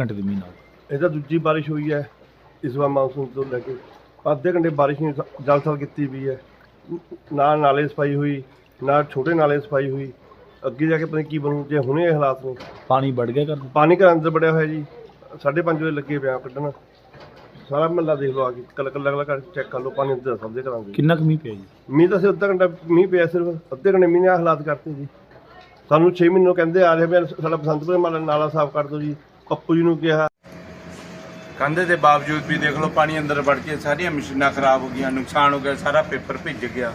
ਘੰਟੇ ਦੀ ਮੀਂਹ ਨਾਲ। ਇਹ ਤਾਂ ਦੂਜੀ ਬਾਰਿਸ਼ ਹੋਈ ਹੈ ਇਸ ਵਾਰ ਮਾਨਸੂਨ ਤੋਂ ਲੈ ਕੇ ਅੱਧੇ ਘੰਟੇ ਬਾਰਿਸ਼ ਨੇ ਜਲਥਲ ਕੀਤੀ ਵੀ ਹੈ। ਨਾ ਨਾਲੇ ਸਫ਼ਾਈ ਹੋਈ ਨਾ ਛੋਟੇ ਨਾਲੇ ਸਫ਼ਾਈ ਹੋਈ। ਅੱਗੇ ਜਾ ਕੇ ਪਤਾ ਨਹੀਂ ਕੀ ਬਣੂ ਜੇ ਹੁਣੇ ਇਹ ਹਾਲਾਤ ਨੇ। ਪਾਣੀ ਵੜ ਗਿਆ ਘਰ ਪਾਣੀ ਘਰ ਅੰਦਰ ਵੜਿਆ ਹੋਇਆ ਜੀ। 5:30 ਵਜੇ ਲੱਗੇ ਪਿਆ ਕੱਢਣ। ਸਾਰਾ ਮਹੱਲਾ ਦੇਖ ਲਓ ਆ ਕੇ ਕੱਲਾ ਕੱਲਾ ਕੱਲਾ ਘਰ ਚੈੱਕ ਕਰ ਲਓ ਪਾਣੀ ਅੰਦਰ ਸਭ ਦੇ ਕਰਾਂਗੇ ਕਿੰਨਾ ਕੁ ਮੀਂਹ ਪਿਆ ਜੀ? ਮੀਂਹ ਤਾਂ ਸਿਰ ਅੱਧਾ ਘੰਟਾ ਮੀਂਹ ਪਿਆ ਸਿਰਫ ਅੱਧੇ ਘੰਟੇ ਮੀਂਹ ਨੇ ਆਹ ਹਾਲਾਤ ਕਰਤੇ ਜੀ। ਸਾਨੂੰ 6 ਮਹੀਨੇ ਕਹਿੰਦੇ ਆ ਰਹੇ ਵੀ ਸਾਡਾ ਬਸੰਤਪੁਰ ਮਾਲਾ ਨਾਲਾ ਸਾਫ਼ ਕਰ ਦਿਓ ਜੀ। ਪੱਪੂ ਜੀ ਨੂੰ ਕਿਹਾ। ਕੰਧੇ ਦੇ ਬਾਵਜੂਦ ਵੀ ਦੇਖ ਲਓ ਪਾਣੀ ਅੰਦਰ ਵੜ ਕੇ ਸਾਰੀਆਂ ਮਸ਼ੀਨਾਂ ਖਰਾਬ ਹੋ ਗਈਆਂ ਨੁਕਸਾਨ ਹੋ ਗਿਆ ਸਾਰਾ ਪੇਪਰ ਭਿੱਜ ਗਿਆ।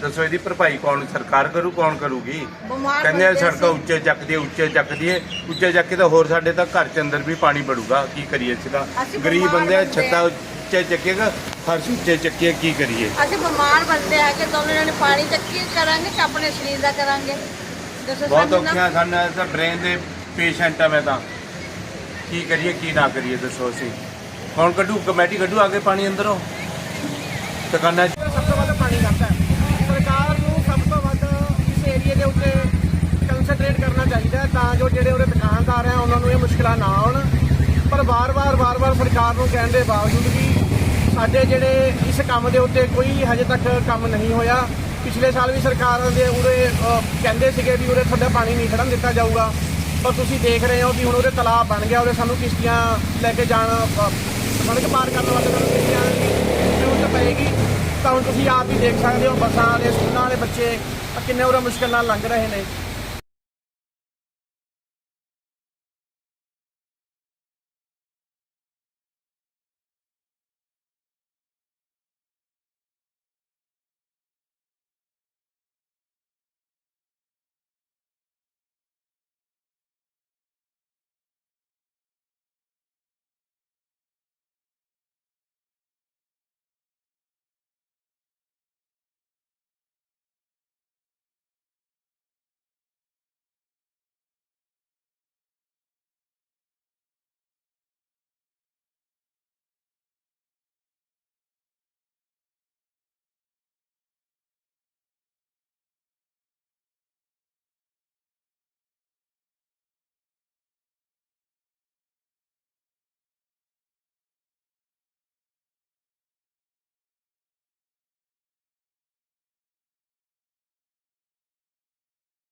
ਦੱਸੋ ਇਹਦੀ ਭਰਪਾਈ ਕੌਣ ਸਰਕਾਰ ਕਰੂ ਕੌਣ ਕਰੂਗੀ? ਬਿਮਾਰ ਕਹਿੰਦੇ ਆ ਸੜਕਾਂ ਉੱਚੇ ਚੱਕਦੀ ਉੱਚੇ ਚੱਕਦੀ ਉੱਚੇ ਚੱਕ ਕੇ ਤਾਂ ਹੋਰ ਸਾਡੇ ਤਾਂ ਘਰ ਚ ਅੰਦਰ ਵੀ ਪਾਣੀ ਵੜੂਗਾ ਕੀ ਕਰੀਏ ਅਸੀਂ ਗਰੀਬ ਬੰਦੇ ਆ ਛੱਤਾਂ ਉੱਚੇ ਚੱਕੇਗਾ ਫਰਸ਼ ਉੱਚੇ ਚੱਕੀਏ ਕੀ ਕਰੀਏ? ਅਸੀਂ ਬਿਮਾਰ ਬੰਦੇ ਆ ਕਿ ਦੋਨੋਂ ਜਣੇ ਪਾਣੀ ਚੱਕੀ ਕਰਾਂਗੇ ਕਿ ਆਪਣੇ ਸਰੀਰ ਦਾ ਕਰਾਂਗੇ? ਦੱਸੋ ਬਹੁਤ ਨਾ- ਔਖਿਆ ਸਾਨੂੰ ਤਾਂ ਬ੍ਰੇਨ ਦੇ ਪੇਸ਼ੈਂਟ ਆ ਮੈਂ ਤਾਂ। ਕੀ ਕਰੀਏ, ਕੀ ਨਾ ਕਰੀਏ ਦੱਸੋ ਅਸੀਂ। ਕੌਣ ਕੱਢੂ, ਕਮੇਟੀ ਕੱਢੂ ਆਗੇ ਪਾਣੀ ਅੰਦਰੋਂ। ਦੁਕਾਨਾਂ 'ਚ ਸਭ ਤੋਂ ਵੱਧ ਪਾਣੀ ਕਰਦਾ ਸਰਕਾਰ ਨੂੰ ਸਭ ਤੋਂ ਵੱਧ ਇਸ ਏਰੀਏ ਦੇ ਉੱਤੇ ਕਨਸੈਂਟਰੇਟ ਕਰਨਾ ਚਾਹੀਦਾ ਤਾਂ ਜੋ ਜਿਹੜੇ ਉਹਦੇ ਦੁਕਾਨਦਾਰ ਆ ਉਹਨਾਂ ਨੂੰ ਇਹ ਮੁਸ਼ਕਲਾਂ ਨਾ ਆਉਣ। ਪਰ ਵਾਰ-ਵਾਰ ਵਾਰ-ਵਾਰ ਸਰਕਾਰ ਨੂੰ ਕਹਿਣ ਦੇ ਬਾਵਜੂਦ ਵੀ ਸਾਡੇ ਜਿਹੜੇ ਇਸ ਕੰਮ ਦੇ ਉੱਤੇ ਕੋਈ ਹਜੇ ਤੱਕ ਕੰਮ ਨਹੀਂ ਹੋਇਆ। ਪਿਛਲੇ ਸਾਲ ਵੀ ਸਰਕਾਰ ਦੇ ਉਰੇ ਕਹਿੰਦੇ ਸੀਗੇ ਵੀ ਉਰੇ ਤੁਹਾਡਾ ਪਾਣੀ ਨਹੀਂ ਖੜਨ ਦਿੱਤਾ ਜਾਊਗਾ। ਪਰ ਤੁਸੀਂ ਦੇਖ ਰਹੇ ਹੋ ਕਿ ਹੁਣ ਉਹਦੇ ਤਲਾਬ ਬਣ ਗਿਆ ਉਹਦੇ ਸਾਨੂੰ ਕਿਸ਼ਤੀਆਂ ਲੈ ਕੇ ਜਾਣ ਅਹ, ਸੜਕ ਪਾਰ ਕਰਨ ਵਾਸਤੇ ਸਾਨੂੰ ਕਿਸ਼ਤੀਆਂ ਦੀ ਜ਼ਰੂਰਤ ਪਏਗੀ। ਤਾਂ ਹੁਣ ਤੁਸੀਂ ਆਪ ਹੀ ਦੇਖ ਸਕਦੇ ਹੋ ਬੱਸਾਂ ਵਾਲੇ ਸਕੂਲਾਂ ਵਾਲੇ ਬੱਚੇ ਕਿੰਨੇ ਉਰੇ ਮੁਸ਼ਕਲ ਨਾਲ ਲੰਘ ਰਹੇ ਨੇ।